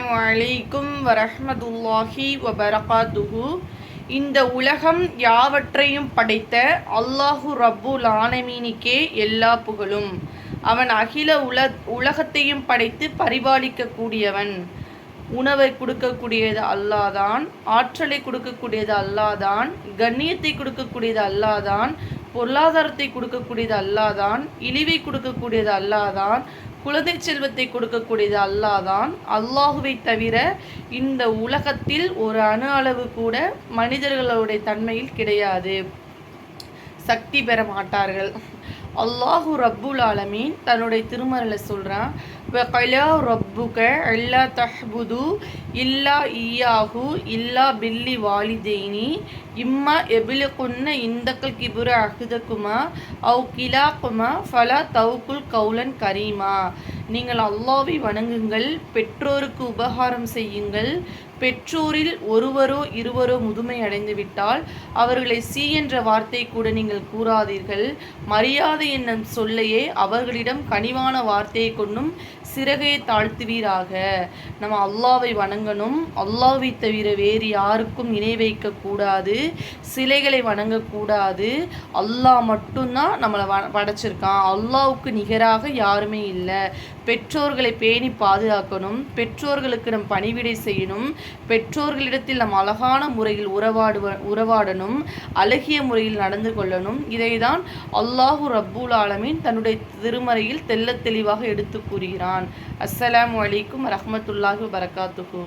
அஸ்ஸலாமு வலைக்கும் வரஹ்மத்துல்லாஹி வபரகாத்துஹு. இந்த உலகம் யாவற்றையும் படைத்த அல்லாஹு ரப்புல் ஆனமீனிக்கே எல்லா புகழும். அவன் அகில உல உலகத்தையும் படைத்து பரிபாலிக்கக்கூடியவன். உணவை கொடுக்கக்கூடியது அல்லாதான் ஆற்றலை கொடுக்கக்கூடியது அல்லாதான் கண்ணியத்தை கொடுக்கக்கூடியது அல்லாதான் பொருளாதாரத்தை கொடுக்கக்கூடியது அல்லாதான் இழிவை கொடுக்கக்கூடியது அல்லாதான் குழந்தை செல்வத்தை கொடுக்கக்கூடியது அல்லாதான். அல்லாஹுவை தவிர இந்த உலகத்தில் ஒரு அணு அளவு கூட மனிதர்களுடைய தன்மையில் கிடையாது. சக்தி பெற மாட்டார்கள். அல்லாஹு ரப்புல் ஆலமீன் தன்னுடைய திருமறையில் சொல்கிறான் வகலா ரப்புக அல்லா தஹ்புது இல்லா ஈயாஹு இல்லா பில்லி வாலிதெய்னி இம்மா எபிலகுன்ன இந்தக்கல் கிபுர அகுதக்குமா அவு கிலாக்குமா ஃபலா தவுக்குல் கவுலன் கரீமா நீங்கள் அல்லாவை வணங்குங்கள் பெற்றோருக்கு உபகாரம் செய்யுங்கள் பெற்றோரில் ஒருவரோ இருவரோ முதுமை அடைந்துவிட்டால் அவர்களை சி என்ற வார்த்தை கூட நீங்கள் கூறாதீர்கள். மரியாதை என்னும் சொல்லையே அவர்களிடம் கனிவான வார்த்தையை கொண்டும் சிறகையை தாழ்த்துவீராக. நம்ம அல்லாவை வணங்கணும். அல்லாவை தவிர வேறு யாருக்கும் இணை வைக்க கூடாது. சிலைகளை வணங்கக்கூடாது அல்லாஹ் மட்டும்தான் நம்மளை வ படைச்சிருக்கான். அல்லாவுக்கு நிகராக யாருமே இல்லை. பெற்றோர்களை பேணி பாதுகாக்கணும். பெற்றோர்களுக்கு நம் பணிவிடை செய்யணும். பெற்றோர்களிடத்தில் நம் அழகான முறையில் உறவாடுவ உறவாடணும் அழகிய முறையில் நடந்து கொள்ளணும். இதைதான் அல்லாஹு ரப்பூல் ஆலமீன் தன்னுடைய திருமறையில் தெள்ளத் தெளிவாக எடுத்து கூறுகிறான். அஸ்ஸலாம் வலைக்கும் ரஹமத்துல்லாஹி வரகாத்துஹூ